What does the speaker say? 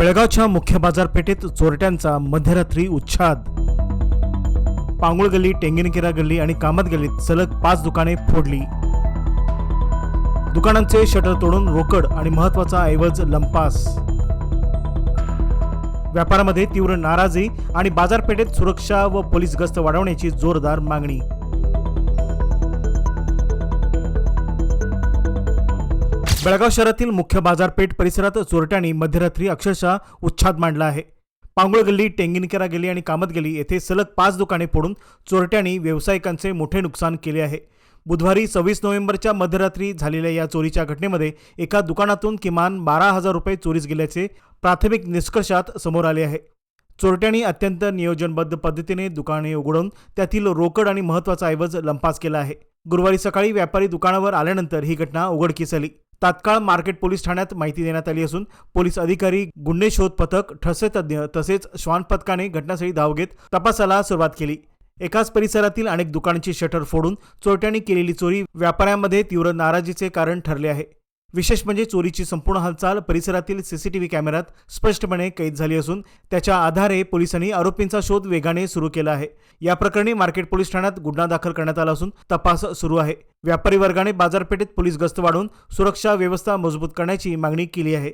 बेळगावच्या मुख्य बाजारपेठेत चोरट्यांचा मध्यरात्री उच्छाद. पांगुळ गल्ली टेंगिनकेरा गल्ली आणि कामत गल्लीत सलग पाच दुकाने फोडली. दुकानांचे शटर तोडून रोकड आणि महत्त्वाचा ऐवज लंपास. व्यापारामध्ये तीव्र नाराजी आणि बाजारपेठेत सुरक्षा व पोलीस गस्त वाढवण्याची जोरदार मागणी. बेळगाव शहरातील मुख्य बाजारपेठ परिसरात चोरट्यांनी मध्यरात्री अक्षरशः उच्छाद मांडला आहे. पांगुळ गल्ली टेंगिनकेरा गेली आणि कामत गेली येथे सलग पाच दुकाने फोडून चोरट्यांनी व्यावसायिकांचे मोठे नुकसान केले आहे. बुधवारी सव्वीस नोव्हेंबरच्या मध्यरात्री झालेल्या या चोरीच्या घटनेमध्ये एका दुकानातून किमान बारा हजार रुपये चोरीस गेल्याचे प्राथमिक निष्कर्षात समोर आले आहे. चोरट्यांनी अत्यंत नियोजनबद्ध पद्धतीने दुकाने उघडून त्यातील रोकड आणि महत्त्वाचा ऐवज लंपास केला आहे. गुरुवारी सकाळी व्यापारी दुकानावर आल्यानंतर ही घटना उघडकीस आली. तात्काळ मार्केट पोलीस ठाण्यात माहिती देण्यात आली असून पोलीस अधिकारी गुन्हे शोध पथक ठसे तज्ज्ञ तसेच श्वान पथकाने घटनास्थळी धाव घेत तपासाला सुरुवात केली. एकाच परिसरातील अनेक दुकानांची शटर फोडून चोरट्यांनी केलेली चोरी व्यापाऱ्यांमध्ये तीव्र नाराजीचे कारण ठरले आहे. विशेष म्हणजे चोरीची संपूर्ण हालचाल परिसरातील सीसीटीव्ही कॅमेऱ्यात स्पष्टपणे कैद झाली असून त्याच्या आधारे पोलिसांनी आरोपींचा शोध वेगाने सुरू केला आहे. या प्रकरणी मार्केट पोलीस ठाण्यात गुन्हा दाखल करण्यात आला असून तपास सुरू आहे. व्यापारी वर्गाने बाजारपेठेत पोलीस गस्त वाढवून सुरक्षा व्यवस्था मजबूत करण्याची मागणी केली आहे.